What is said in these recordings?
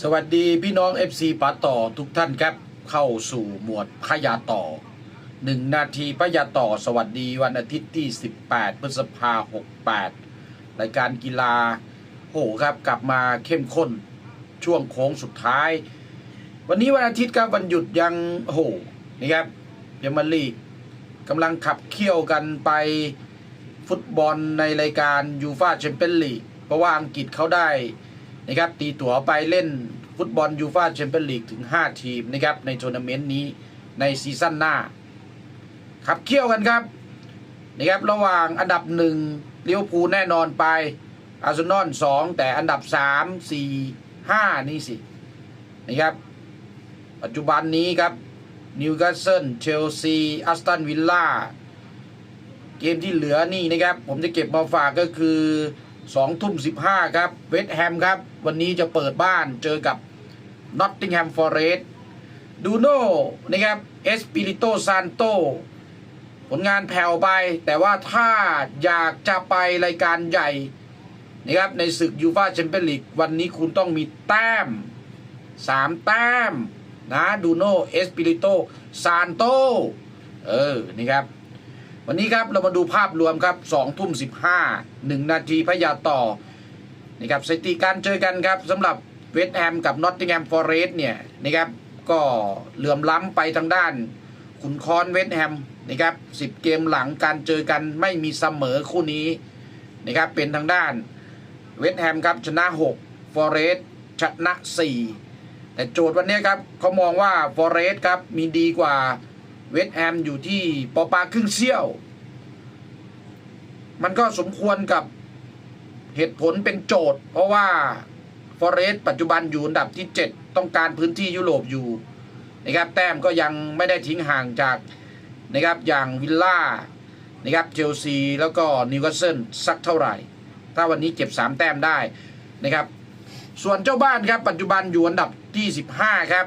สวัสดีพี่น้อง FC ป๋าต่อทุกท่านครับ เข้าสู่หมวดพยาต่อหนึ่งนาทีพยาต่อสวัสดีวันอาทิตย์ที่ 18 พฤษภา68รายการกีฬาโหครับกลับมาเข้มข้นช่วงโค้งสุดท้าย วันนี้วันอาทิตย์ครับวันหยุดยังโหนี่ครับเพียมาลีกกำลังขับเคี่ยวกันไปฟุตบอลในรายการยูฟาแชมเปี้ยนลีกเพราะว่าอังกฤษเขาได้ นะครับตีตั๋วไปเล่นฟุตบอลยูฟาแชมเปี้ยนลีกถึง 5 ทีมนะครับในทัวร์นาเมนต์นี้ในซีซั่นหน้า ขับเคี่ยวกันครับนะครับระหว่างอันดับหนึ่งเลี้ยวภูลแน่นอนไปอาร์เซนอลสองแต่อันดับ3 4 5นี่สินะครับ ปัจจุบันนี้ครับนิวคาสเซิลเชลซีอัสตันวิลล่าเกมที่เหลือนี่นะครับ ผมจะเก็บมาฝากก็คือ สองทุ่มสิบห้าครับเวสต์แฮมครับ วันนี้จะเปิดบ้านเจอกับนอตติงแฮมฟอร์เรสต์ดูโน่นะครับเอสปิริโตซานโตผลงานแผ่วไป แต่ว่าถ้าอยากจะไปรายการใหญ่นะครับในศึกยูฟาแชมเปี้ยนลีกวันนี้คุณต้องมีแต้มสามแต้มนะดูโน่เอสปิริโตซานโตเออ นี่ครับ วันนี้ครับเรามาดูภาพรวมครับสองทุ่มสิบห้าหนึ่งนาทีพยาต่อนี่ครับสถิติการเจอกันครับสำหรับเวสต์แฮมกับนอตติงแฮมฟอร์เรสเนี่ยนะครับก็เหลื่อมล้ำไปทางด้านขุนคอนเวสต์แฮมนะครับสิบเกมหลังการเจอกันไม่มีเสมอคู่นี้นะครับเป็นทางด้านเวสต์แฮมครับชนะ6ฟอร์เรสชนะ 4 แต่โจทย์วันนี้ครับเขามองว่าฟอร์เรสครับมีดีกว่า เวสแฮมอยู่ที่ปอปาครึ่งเซี่ยว มันก็สมควรกับเหตุผลเป็นโจทย์ เพราะว่าฟอเรสต์ปัจจุบันอยู่อันดับที่ 7 ต้องการพื้นที่ยุโรปอยู่นะครับแต้มก็ยังไม่ได้ทิ้งห่างจากนะครับอย่างวิลล่านะครับเชลซีแล้วก็นิวคาสเซิลสักเท่าไหร่ ถ้าวันนี้เก็บ 3 แต้มได้นะครับ ส่วนเจ้าบ้านครับปัจจุบันอยู่อันดับที่ 15 ครับ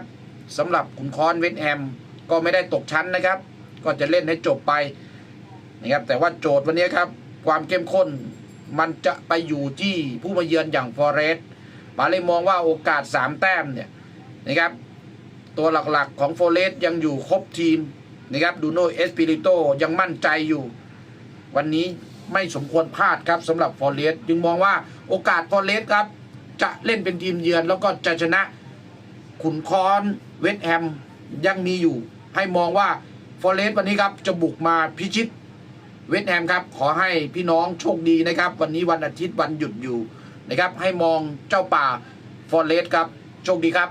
สำหรับขุนคอนเวสต์แฮม ก็ไม่ได้ตกชั้นนะครับ ก็จะเล่นให้จบไปนะครับแต่ว่าโจทย์วันนี้ครับ ความเข้มข้นมันจะไปอยู่ที่ผู้มาเยือนอย่างฟอเรสต์ปาเลยมองว่าโอกาส 3 แต้มเนี่ยนะครับ ตัวหลักๆของฟอเรสต์ยังอยู่ครบทีมนะครับดูโนเอสปิริโตยังมั่นใจอยู่ วันนี้ไม่สมควรพลาดครับสำหรับฟอเรสต์จึงมองว่าโอกาสฟอเรสต์ครับ จะเล่นเป็นทีมเยือนแล้วก็จะชนะขุนคอนเวสต์แฮมยังมีอยู่ ให้มองว่าฟอเรสต์วันนี้ครับจะบุกมาพิชิตเวสต์แฮมครับ ขอให้พี่น้องโชคดีนะครับ วันนี้วันอาทิตย์วันหยุดอยู่นะครับ ให้มองเจ้าป่าฟอเรสต์ครับ โชคดีครับ